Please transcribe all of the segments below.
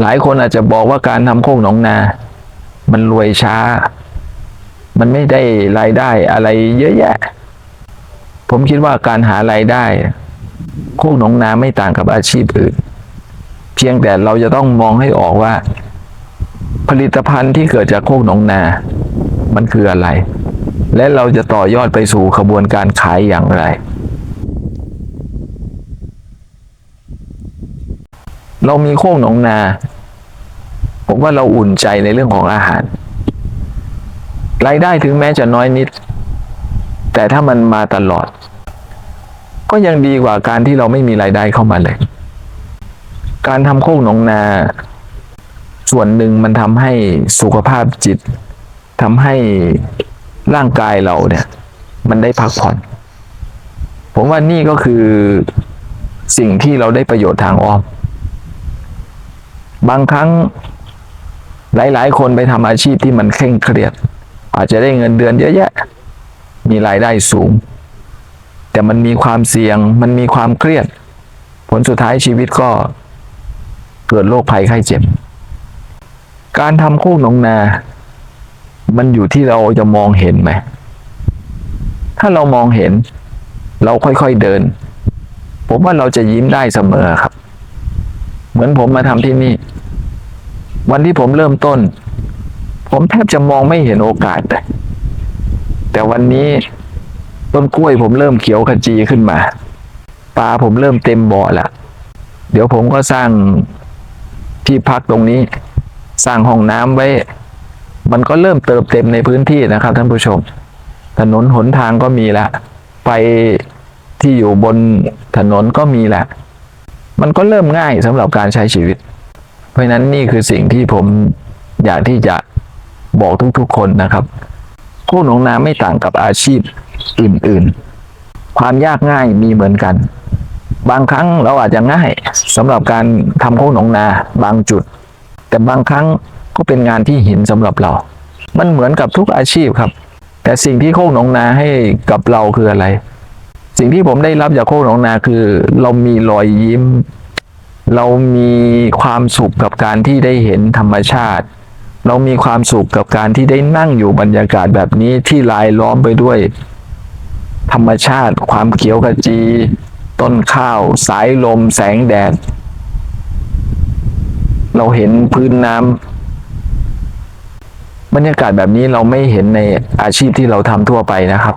หลายคนอาจจะบอกว่าการทำโคกหนองนา มันรวยช้า มันไม่ได้รายได้อะไรเยอะแยะ ผมคิดว่าการหารายได้ โคกหนองนาไม่ต่างกับอาชีพอื่น เพียงแต่เราจะต้องมองให้ออกว่า ผลิตภัณฑ์ที่เกิดจากโคกหนองนา มันคืออะไร และเราจะต่อยอดไปสู่ขบวนการขายอย่างไร เรามีโคกหนองนา ผมว่าเราอุ่นใจในเรื่องของอาหาร รายได้ถึงแม้จะน้อยนิด แต่ถ้ามันมาตลอด ก็ยังดีกว่าการที่เราไม่มีรายได้เข้ามาเลย การทำโคกหนองนา ส่วนหนึ่งมันทำให้สุขภาพจิตทำให้ร่างกายเราเนี่ย มันได้พักผ่อน ผมว่านี่ก็คือสิ่งที่เราได้ประโยชน์ทางอ้อม บางครั้งหลาย ๆ คนไปทำอาชีพที่มันเคร่งเครียด อาจจะได้เงินเดือนเยอะแยะ มีรายได้สูง แต่มันมีความเสี่ยง มันมีความเครียด ผลสุดท้ายชีวิตก็ เกิดโรคภัยไข้เจ็บ การทำโคกหนองนา มันอยู่ที่เราจะมองเห็นไหม ถ้าเรามองเห็น เราค่อย ๆ เดิน ผมว่าเราจะยิ้มได้เสมอครับ เหมือนผมมาทำที่นี่ วันที่ผมเริ่มต้น ผมแทบจะมองไม่เห็นโอกาสเลยแต่วันนี้ต้นกล้วยผมเริ่มเขียวขจีขึ้นมาปลาผมเริ่มเต็มบ่อละเดี๋ยวผมก็สร้างที่พักตรงนี้ สร้างห้องน้ำไว้ มันก็เริ่มเติมเต็มในพื้นที่นะครับท่านผู้ชม ถนนหนทางก็มีละไฟที่อยู่บนถนนก็มีละมันก็เริ่มง่ายสำหรับการใช้ชีวิต ราะฉะนั้นนี่คือสิ่งที่ผมอยากที่จะบอกทุกๆคนนะครับโคกหนองนาไม่ต่างกับอาชีพอื่นๆ ความยากง่ายมีเหมือนกัน บางครั้งเราอาจจะง่ายสำหรับการทำโคกหนองนาบางจุด แต่บางครั้งก็เป็นงานที่หินสำหรับเรา มันเหมือนกับทุกอาชีพครับ แต่สิ่งที่โคกหนองนาให้กับเราคืออะไร สิ่งที่ผมได้รับจากโคกหนองนาคือ เรามีรอยยิ้ม เรามีความสุขกับการที่ได้เห็นธรรมชาติ เรามีความสุขกับการที่ได้นั่งอยู่บรรยากาศแบบนี้ที่ลายล้อมไปด้วย ธรรมชาติ ความเขียวขจี ต้นข้าว สายลม แสงแดด เราเห็นพื้นน้ำบรรยากาศแบบนี้เราไม่เห็นในอาชีพที่เราทำทั่วไปนะครับ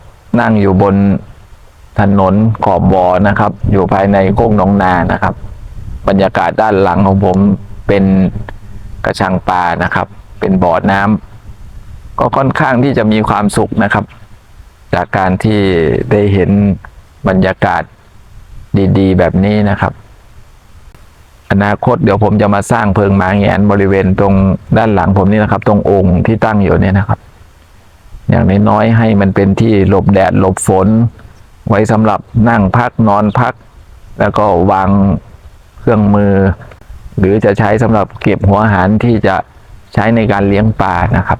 นั่งอยู่บนถนนขอบบ่อนะครับ อยู่ภายในโค้งหนองนานะครับ บรรยากาศด้านหลังของผมเป็นกระชังปลานะครับ เป็นบ่อน้ำก็ค่อนข้างที่จะมีความสุขนะครับ จากการที่ได้เห็นบรรยากาศดีๆ แบบนี้นะครับอนาคตเดี๋ยวผมจะมาสร้างเพิงหมาแงนบริเวณตรงด้านหลังผมนี่นะครับ ตรงองค์ที่ตั้งอยู่เนี่ยนะครับ อย่างน้อยๆให้มันเป็นที่หลบแดดหลบฝน ไว้สำหรับนั่งพักนอนพัก แล้วก็วางเครื่องมือ หรือจะใช้สำหรับเก็บหัวอาหารที่จะใช้ในการเลี้ยงปลานะครับ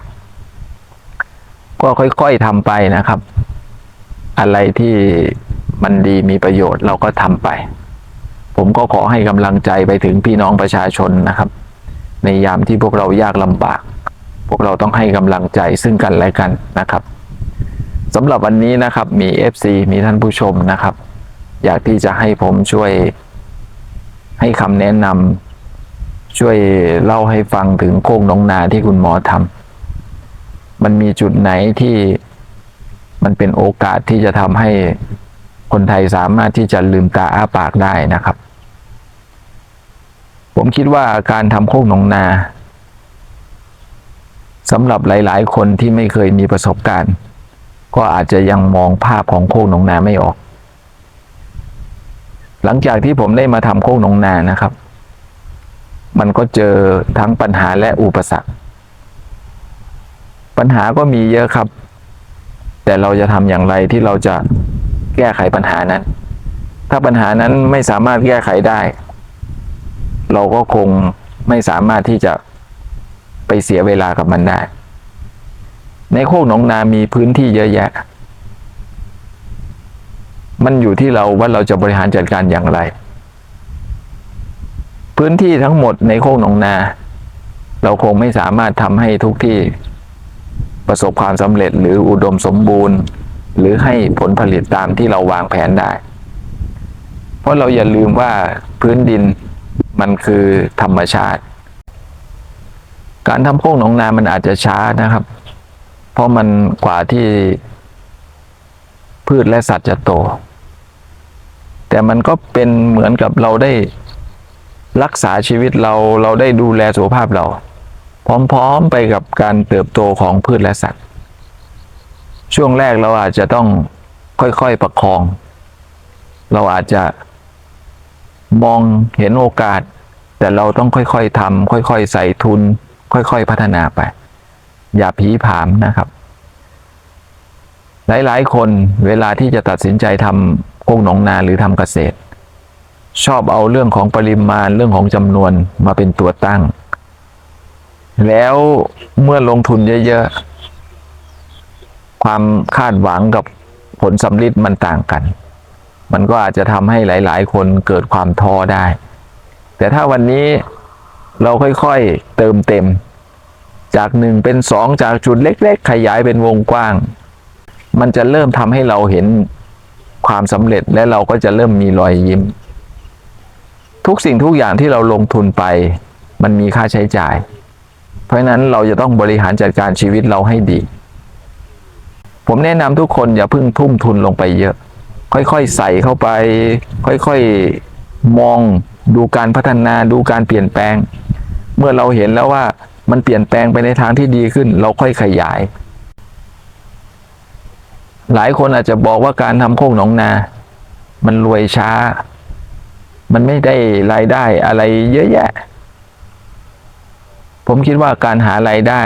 ก็ค่อยๆทำไปนะครับ อะไรที่มันดีมีประโยชน์เราก็ทำไป ผมก็ขอให้กำลังใจไปถึงพี่น้องประชาชนนะครับ ในยามที่พวกเรายากลำบาก พวกเราต้องให้กำลังใจซึ่งกันและกันนะครับสำหรับวันนี้นะครับมี FC มีท่านผู้ชมนะครับ อยากที่จะให้ผมช่วย ให้คำแนะนำช่วยเล่าให้ฟังถึงโค้งน้องนาที่คุณหมอทำมันมีจุดไหนที่มันเป็นโอกาสที่จะทำให้คนไทยสามารถที่จะลืมตาอ้าปากได้นะครับ ผมคิดว่าการทำโค้งนองนา สำหรับหลาย ๆ คนที่ไม่เคยมีประสบการณ์ ก็อาจจะยังมองภาพของโค้งหนองนาไม่ออก หลังจากที่ผมได้มาทำโคกหนองนานะครับ มันก็เจอทั้งปัญหาและอุปสรรค ปัญหาก็มีเยอะครับ แต่เราจะทำอย่างไรที่เราจะแก้ไขปัญหานั้น ถ้าปัญหานั้นไม่สามารถแก้ไขได้ เราก็คงไม่สามารถที่จะ ไปเสียเวลากับมันได้ ในโคกหนองนามีพื้นที่เยอะแยะ มันอยู่ที่เราว่าเราจะบริหารจัดการอย่างไร พื้นที่ทั้งหมดในโคกหนองนา เราคงไม่สามารถทำให้ทุกที่ประสบความสำเร็จหรืออุดมสมบูรณ์ หรือให้ผลผลิตตามที่เราวางแผนได้ เพราะเราอย่าลืมว่าพื้นดินมันคือธรรมชาติ การทำโคกหนองนามันอาจจะช้านะครับ เพราะมันกว่าที่ พืชและสัตว์จะโต แต่มันก็เป็นเหมือนกับเราได้รักษาชีวิตเราเราได้ดูแลสุขภาพเรา พร้อมๆไปกับการเติบโตของพืชและสัตว์ ช่วงแรกเราอาจจะต้องค่อยๆประคอง เราอาจจะมองเห็นโอกาส แต่เราต้องค่อยๆทำค่อยๆใส่ทุน ค่อย ๆ พัฒนาไป อย่าผีผามนะครับ หลายๆ คนเวลาที่จะตัดสินใจทำโคกหนองนาหรือทำเกษตร ชอบเอาเรื่องของปริมาณเรื่องของจำนวนมาเป็นตัวตั้ง แล้วเมื่อลงทุนเยอะ ๆ ความคาดหวังกับผลสำลิดมันต่างกัน มันก็อาจจะทำให้หลาย ๆ คนเกิดความท้อได้ แต่ถ้าวันนี้ เราค่อยๆเติมเต็ม จากหนึ่งเป็นสองจากจุดเล็ก ๆ ขยายเป็นวงกว้าง มันจะเริ่มทำให้เราเห็นความสำเร็จและเราก็จะเริ่มมีรอยยิ้ม ทุกสิ่งทุกอย่างที่เราลงทุนไป มันมีค่าใช้จ่าย เพราะนั้นเราจะต้องบริหารจัดการชีวิตเราให้ดี ผมแนะนำทุกคนอย่าเพิ่งทุ่มทุนลงไปเยอะ ค่อยๆใส่เข้าไป ค่อยๆมอง ดูการพัฒนาดูการเปลี่ยนแปลง เมื่อเราเห็นแล้วว่ามันเปลี่ยนแปลงไปในทางที่ดีขึ้น เราค่อยขยาย หลายคนอาจจะบอกว่าการทำโคกหนองนา มันรวยช้า มันไม่ได้รายได้อะไรเยอะแยะ ผมคิดว่าการหารายได้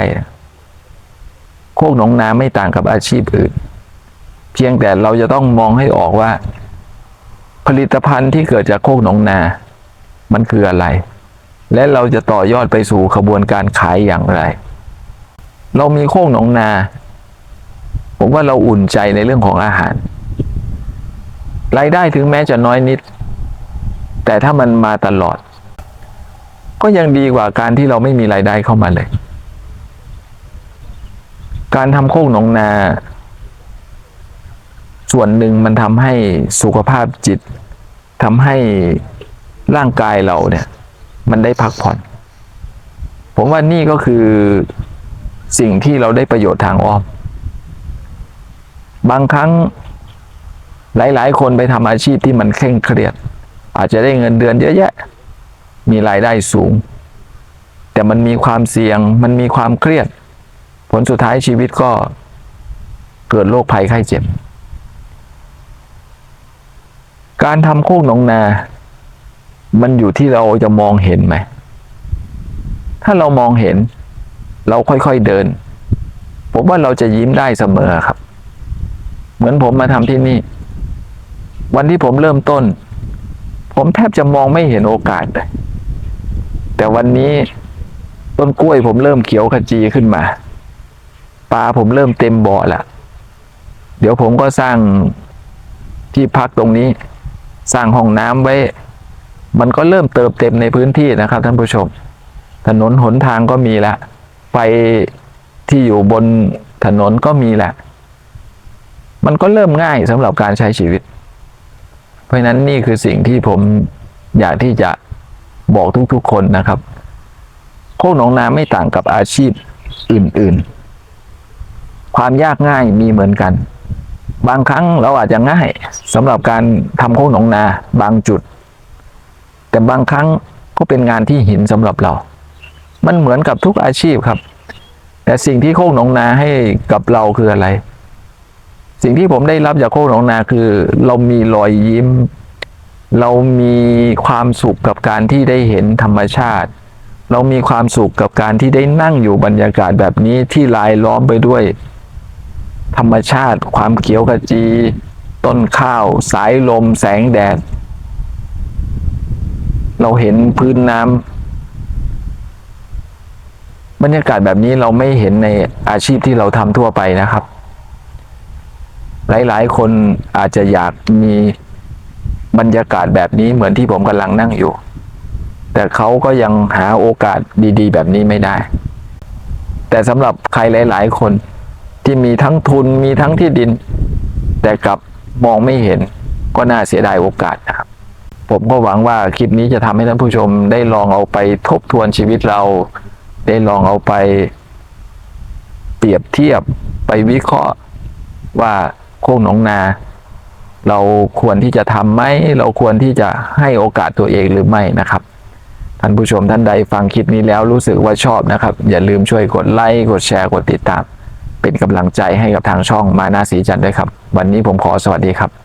โคกหนองนาไม่ต่างกับอาชีพอื่น เพียงแต่เราจะต้องมองให้ออกว่า ผลิตภัณฑ์ที่เกิดจากโคกหนองนา มันคืออะไร และเราจะต่อยอดไปสู่ขบวนการขายอย่างไร เรามีโคกหนองนา ผมว่าเราอุ่นใจในเรื่องของอาหาร รายได้ถึงแม้จะน้อยนิด แต่ถ้ามันมาตลอด ก็ยังดีกว่าการที่เราไม่มีรายได้เข้ามาเลย การทำโคกหนองนาส่วนหนึ่งมันทำให้สุขภาพจิตทำให้ ร่างกายเราเนี่ย มันได้พักผ่อน ผมว่านี่ก็คือสิ่งที่เราได้ประโยชน์ทางอ้อม บางครั้งหลาย ๆ คนไปทำอาชีพที่มันเคร่งเครียด อาจจะได้เงินเดือนเยอะแยะ มีรายได้สูง แต่มันมีความเสี่ยง มันมีความเครียด ผลสุดท้ายชีวิตก็เกิดโรคภัยไข้เจ็บ การทำโคกหนองนา มันอยู่ที่เราจะมองเห็นไหม ถ้าเรามองเห็น เราค่อยๆเดิน ผมว่าเราจะยิ้มได้เสมอครับ เหมือนผมมาทำที่นี่ วันที่ผมเริ่มต้น ผมแทบจะมองไม่เห็นโอกาสเลย แต่วันนี้ต้นกล้วยผมเริ่มเขียวขจีขึ้นมา ปลาผมเริ่มเต็มบ่อละเดี๋ยวผมก็สร้างที่พักตรงนี้ สร้างห้องน้ำไว้ มันก็เริ่มเติมเต็มในพื้นที่นะครับท่านผู้ชม ถนนหนทางก็มีละไฟที่อยู่บนถนนก็มีแหละ มันก็เริ่มง่ายสำหรับการใช้ชีวิต เพราะฉะนั้นนี่คือสิ่งที่ผมอยากที่จะบอกทุกๆคนนะครับ โคกหนองนาไม่ต่างกับอาชีพอื่นๆ ความยากง่ายมีเหมือนกัน บางครั้งเราอาจจะง่ายสำหรับการทำโคกหนองนาบางจุด แต่บางครั้งก็เป็นงานที่หินสำหรับเรา มันเหมือนกับทุกอาชีพครับ แต่สิ่งที่โคกหนองนาให้กับเราคืออะไร สิ่งที่ผมได้รับจากโคกหนองนาคือ เรามีรอยยิ้ม เรามีความสุขกับการที่ได้เห็นธรรมชาติ เรามีความสุขกับการที่ได้นั่งอยู่บรรยากาศแบบนี้ที่ลายล้อมไปด้วย ธรรมชาติ ความเขียวขจี ต้นข้าว สายลม แสงแดด เราเห็นพื้นน้ำบรรยากาศแบบนี้เราไม่เห็นในอาชีพที่เราทำทั่วไปนะครับ หลายๆ คนอาจจะอยากมีบรรยากาศแบบนี้เหมือนที่ผมกำลังนั่งอยู่ แต่เขาก็ยังหาโอกาสดี ๆ แบบนี้ไม่ได้ แต่สำหรับใครหลาย ๆ คนที่มีทั้งทุนมีทั้งที่ดิน แต่กลับมองไม่เห็นก็น่าเสียดายโอกาสนะครับ ผมก็หวังว่าคลิปนี้จะทำให้ท่านผู้ชมได้ลองเอาไปทบทวนชีวิตเรา ได้ลองเอาไป เปรียบเทียบไปวิเคราะห์ว่าโค้งหนองนา เราควรที่จะทำไหมเราควรที่จะให้โอกาสตัวเองหรือไม่นะครับท่านผู้ชมท่านใดฟังคลิปนี้แล้วรู้สึกว่าชอบนะครับ อย่าลืมช่วยกดไลค์กดแชร์กดติดตาม เป็นกำลังใจให้กับทางช่องมานาสีจันทร์ด้วยครับ วันนี้ผมขอสวัสดีครับ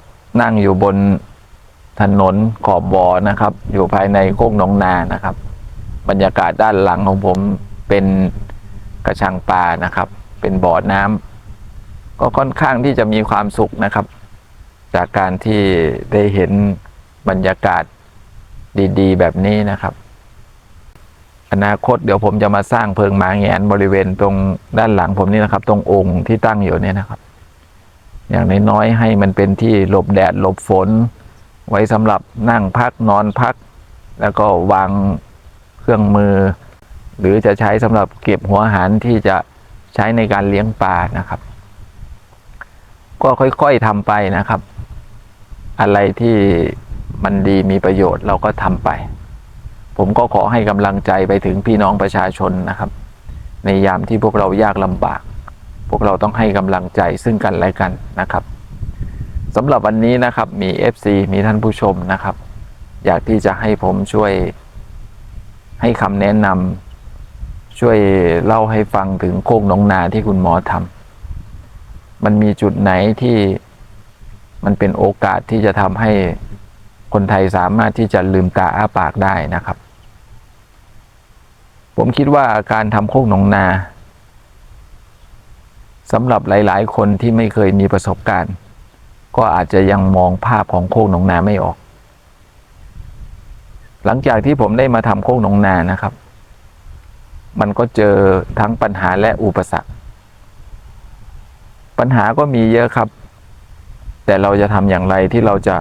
นั่งอยู่บนถนนขอบบ่อนะครับ อยู่ภายในโคกหนองนานะครับ บรรยากาศด้านหลังของผมเป็นกระชังปลานะครับ เป็นบ่อน้ำก็ค่อนข้างที่จะมีความสุขนะครับ จากการที่ได้เห็นบรรยากาศดีๆ แบบนี้นะครับ อนาคตเดี๋ยวผมจะมาสร้างเพิงหมาแงนบริเวณตรงด้านหลังผมนี่นะครับ ตรงองค์ที่ตั้งอยู่เนี่ยนะครับ อย่างน้อยๆให้มันเป็นที่หลบแดดหลบฝน ไว้สำหรับนั่งพักนอนพัก แล้วก็วางเครื่องมือ หรือจะใช้สำหรับเก็บหัวอาหารที่จะใช้ในการเลี้ยงปลานะครับ ก็ค่อยๆทำไปนะครับ อะไรที่มันดีมีประโยชน์เราก็ทำไป ผมก็ขอให้กำลังใจไปถึงพี่น้องประชาชนนะครับ ในยามที่พวกเรายากลำบาก พวกเราต้องให้กำลังใจซึ่งกันและกันนะครับสำหรับวันนี้นะครับมี FC มีท่านผู้ชมนะครับ อยากที่จะให้ผมช่วย ให้คำแนะนำช่วยเล่าให้ฟังถึงโคกหนองนาที่คุณหมอทำมันมีจุดไหนที่มันเป็นโอกาสที่จะทำให้คนไทยสามารถที่จะลืมตาอ้าปากได้นะครับ ผมคิดว่าการทำโคกหนองนา สำหรับหลาย ๆ คนที่ไม่เคยมีประสบการณ์ ก็อาจจะยังมองภาพของโคกหนองนาไม่ออก หลังจากที่ผมได้มาทำโคกหนองนานะครับ มันก็เจอทั้งปัญหาและอุปสรรค ปัญหาก็มีเยอะครับ แต่เราจะทำอย่างไรที่เราจะ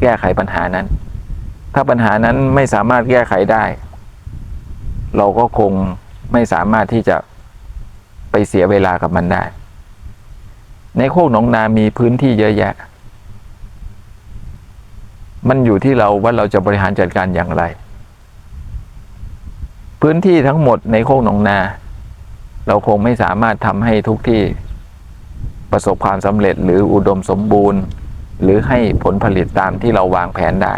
แก้ไขปัญหานั้น ถ้าปัญหานั้นไม่สามารถแก้ไขได้ เราก็คงไม่สามารถที่จะ ไปเสียเวลากับมันได้ ในโคกหนองนามีพื้นที่เยอะแยะ มันอยู่ที่เราว่าเราจะบริหารจัดการอย่างไร พื้นที่ทั้งหมดในโคกหนองนา เราคงไม่สามารถทำให้ทุกที่ประสบความสำเร็จหรืออุดมสมบูรณ์ หรือให้ผลผลิตตามที่เราวางแผนได้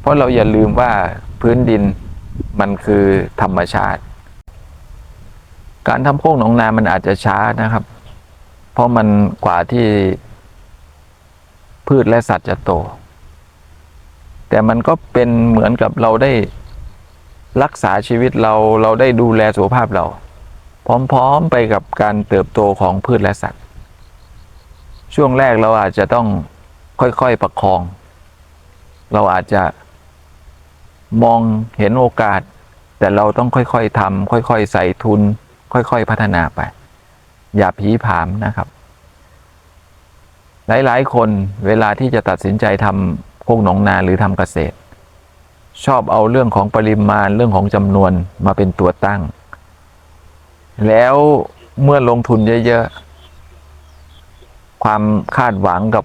เพราะเราอย่าลืมว่าพื้นดินมันคือธรรมชาติ การทำโคกหนองนามันอาจจะช้านะครับ เพราะมันกว่าที่พืชและสัตว์จะโต แต่มันก็เป็นเหมือนกับเราได้รักษาชีวิตเราเราได้ดูแลสุขภาพเรา พร้อมๆไปกับการเติบโตของพืชและสัตว์ ช่วงแรกเราอาจจะต้องค่อยๆประคอง เราอาจจะมองเห็นโอกาส แต่เราต้องค่อยๆทำค่อยๆใส่ทุน ค่อยๆพัฒนาไป อย่าผีผามนะครับ หลายๆ คนเวลาที่จะตัดสินใจทำโคกหนองนาหรือทำเกษตร ชอบเอาเรื่องของปริมาณเรื่องของจำนวนมาเป็นตัวตั้ง แล้วเมื่อลงทุนเยอะๆ ความคาดหวังกับ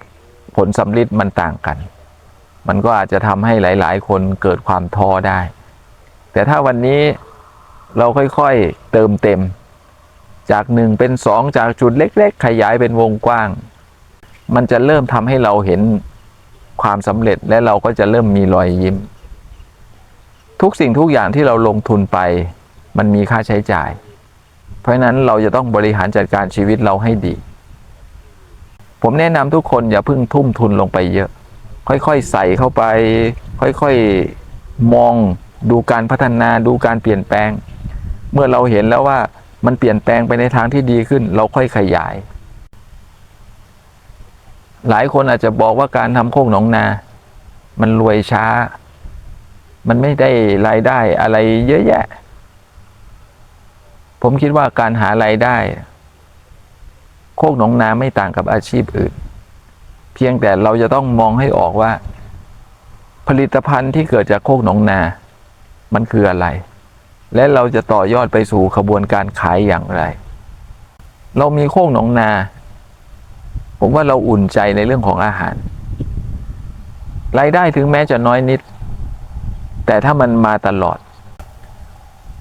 ผลสำลิดมันต่างกัน มันก็อาจจะทำให้หลาย ๆ คนเกิดความท้อได้ แต่ถ้าวันนี้ เราค่อยๆเติมเต็ม จากหนึ่งเป็นสองจากจุดเล็ก ๆ ขยายเป็นวงกว้าง มันจะเริ่มทำให้เราเห็นความสำเร็จและเราก็จะเริ่มมีรอยยิ้ม ทุกสิ่งทุกอย่างที่เราลงทุนไป มันมีค่าใช้จ่าย เพราะนั้นเราจะต้องบริหารจัดการชีวิตเราให้ดี ผมแนะนำทุกคนอย่าเพิ่งทุ่มทุนลงไปเยอะ ค่อยๆใส่เข้าไป ค่อยๆมองดูการพัฒนาดูการเปลี่ยนแปลง เมื่อเราเห็นแล้วว่ามันเปลี่ยนแปลงไปในทางที่ดีขึ้น เราค่อยขยาย หลายคนอาจจะบอกว่าการทำโคกหนองนา มันรวยช้า มันไม่ได้รายได้อะไรเยอะแยะ ผมคิดว่าการหารายได้ โคกหนองนาไม่ต่างกับอาชีพอื่น เพียงแต่เราจะต้องมองให้ออกว่า ผลิตภัณฑ์ที่เกิดจากโคกหนองนา มันคืออะไร และเราจะต่อยอดไปสู่ขบวนการขายอย่างไร เรามีโคกหนองนา ผมว่าเราอุ่นใจในเรื่องของอาหาร รายได้ถึงแม้จะน้อยนิด แต่ถ้ามันมาตลอด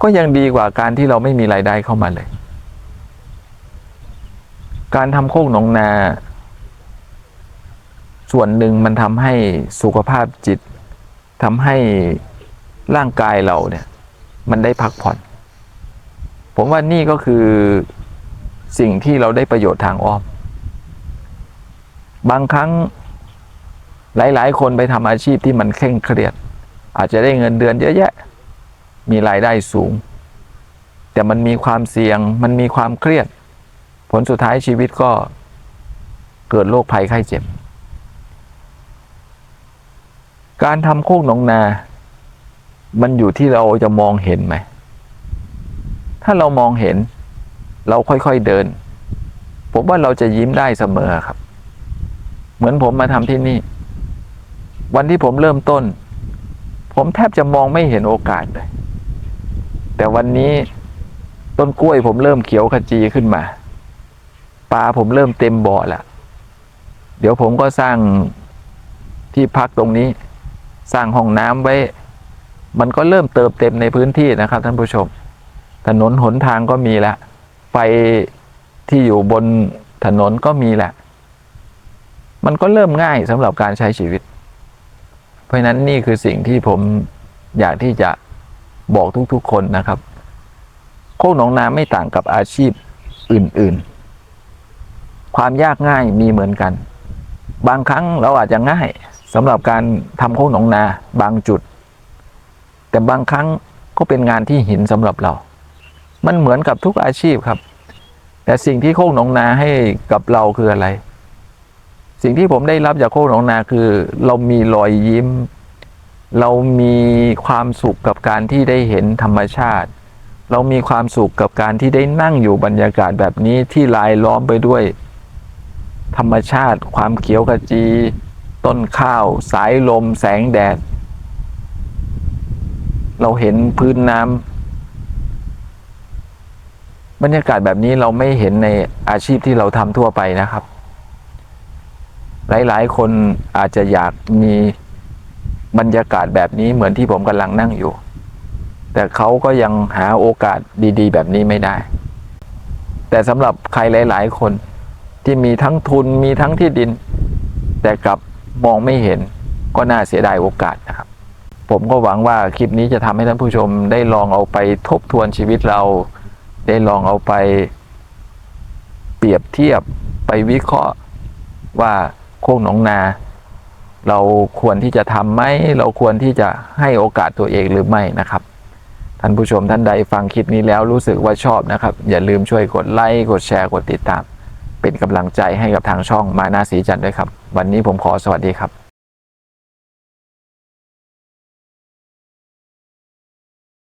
ก็ยังดีกว่าการที่เราไม่มีรายได้เข้ามาเลย การทำโคกหนองนา ส่วนหนึ่งมันทำให้สุขภาพจิตทำให้ร่างกายเราเนี่ย มันได้พักผ่อน ผมว่านี่ก็คือสิ่งที่เราได้ประโยชน์ทางอ้อม บางครั้งหลาย ๆ คนไปทำอาชีพที่มันเคร่งเครียด อาจจะได้เงินเดือนเยอะแยะ มีรายได้สูง แต่มันมีความเสี่ยง มันมีความเครียด ผลสุดท้ายชีวิตก็เกิดโรคภัยไข้เจ็บ การทำโคกหนองนา มันอยู่ที่เราจะมองเห็นไหม ถ้าเรามองเห็น เราค่อยๆเดิน ผมว่าเราจะยิ้มได้เสมอครับ เหมือนผมมาทำที่นี่ วันที่ผมเริ่มต้น ผมแทบจะมองไม่เห็นโอกาสเลย แต่วันนี้ต้นกล้วยผมเริ่มเขียวขจีขึ้นมา ปลาผมเริ่มเต็มบ่อแล้วเดี๋ยวผมก็สร้างที่พักตรงนี้ สร้างห้องน้ำไว้ มันก็เริ่มเติมเต็มในพื้นที่นะครับท่านผู้ชม ถนนหนทางก็มีแล้วไฟที่อยู่บนถนนก็มีแหละ มันก็เริ่มง่ายสำหรับการใช้ชีวิต เพราะฉะนั้นนี่คือสิ่งที่ผมอยากที่จะบอกทุกๆคนนะครับ โคกหนองนาไม่ต่างกับอาชีพอื่นๆ ความยากง่ายมีเหมือนกัน บางครั้งเราอาจจะง่ายสำหรับการทำโคกหนองนาบางจุด แต่บางครั้งก็เป็นงานที่หินสำหรับเรา มันเหมือนกับทุกอาชีพครับ แต่สิ่งที่โคกหนองนาให้กับเราคืออะไร สิ่งที่ผมได้รับจากโคกหนองนาคือ เรามีรอยยิ้ม เรามีความสุขกับการที่ได้เห็นธรรมชาติ เรามีความสุขกับการที่ได้นั่งอยู่บรรยากาศแบบนี้ที่ลายล้อมไปด้วย ธรรมชาติ ความเขียวขจี ต้นข้าว สายลม แสงแดด เราเห็นพื้นน้ำบรรยากาศแบบนี้เราไม่เห็นในอาชีพที่เราทำทั่วไปนะครับ หลายๆ คนอาจจะอยากมีบรรยากาศแบบนี้เหมือนที่ผมกำลังนั่งอยู่ แต่เขาก็ยังหาโอกาสดี ๆ แบบนี้ไม่ได้ แต่สำหรับใครหลาย ๆ คนที่มีทั้งทุนมีทั้งที่ดิน แต่กลับมองไม่เห็นก็น่าเสียดายโอกาสนะครับ ผมก็หวังว่าคลิปนี้จะทำให้ท่านผู้ชมได้ลองเอาไปทบทวนชีวิตเรา ได้ลองเอาไป เปรียบเทียบไปวิเคราะห์ว่าโคกหนองนา เราควรที่จะทำไหมเราควรที่จะให้โอกาสตัวเองหรือไม่นะครับท่านผู้ชมท่านใดฟังคลิปนี้แล้วรู้สึกว่าชอบนะครับ อย่าลืมช่วยกดไลค์กดแชร์กดติดตาม เป็นกำลังใจให้กับทางช่องมานาสีจันทร์ด้วยครับ วันนี้ผมขอสวัสดีครับ